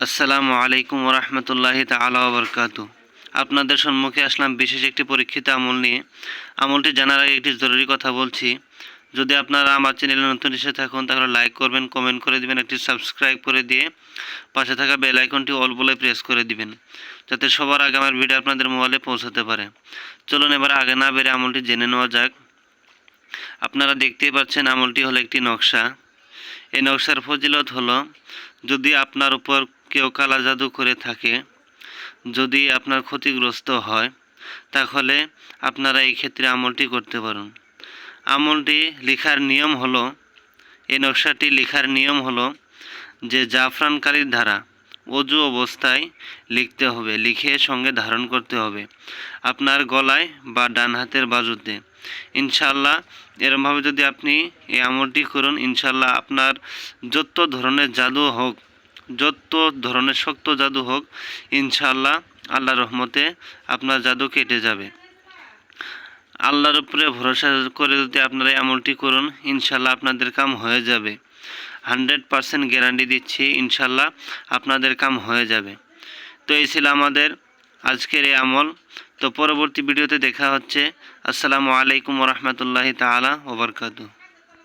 আসসালামু আলাইকুম রহমতুল্লাহি তালা বরকাত আপনাদের সম্মুখে আসলাম বিশেষ একটি পরীক্ষিত আমল নিয়ে। আমলটি জানার আগে একটি জরুরি কথা বলছি। যদি আপনারা আমার চ্যানেলে নতুন এসে থাকুন, তাহলে লাইক করবেন, কমেন্ট করে দিবেন, একটি সাবস্ক্রাইব করে দিয়ে পাশে থাকা বেল আইকনটি অল বলে প্রেস করে দিবেন, যাতে সবার আগে আমার ভিডিও আপনাদের মোবাইলে পৌঁছাতে পারে। চলুন এবার আগে না বেড়ে আমলটি জেনে নেওয়া যাক। আপনারা দেখতেই পাচ্ছেন আমলটি হলো একটি নকশা। এই নকশার ফজিলত হলো, যদি আপনার উপর কেউ কালা জাদু করে থাকে, যদি আপনার ক্ষতিগ্রস্ত হয়, তাহলে আপনারা এই ক্ষেত্রে আমলটি করতে পারেন। আমলটি লেখার নিয়ম হলো, এই নকশাটি লেখার নিয়ম হলো যে জাফরানকারীর ধারা অজু অবস্থায় লিখতে হবে, লিখে সঙ্গে ধারণ করতে হবে। আপনার গলায় বা ডান হাতের বাজুতে। ইনশাল্লাহ এরমভাবে যদি আপনি এই আমলটি করুন ইনশাল্লাহ আপনার যত ধরনের জাদু হোক যত ধরনের শক্ত জাদু হোক ইনশাল্লাহ আল্লাহ রহমতে আপনার জাদু কেটে যাবে। আল্লাহর উপরে ভরসা করে যদি আপনারা এই আমলটি করুন ইনশাল্লাহ আপনাদের কাম হয়ে যাবে। হান্ড্রেড পারসেন্ট গ্যারান্টি দিচ্ছি ইনশাল্লাহ আপনাদের কাম হয়ে যাবে। তো এই ছিল আমাদের আজকের এই আমল। তো পরবর্তী ভিডিওতে দেখা হচ্ছে। আসসালামু আলাইকুম রহমতুল্লাহি তালা ওবরকাতু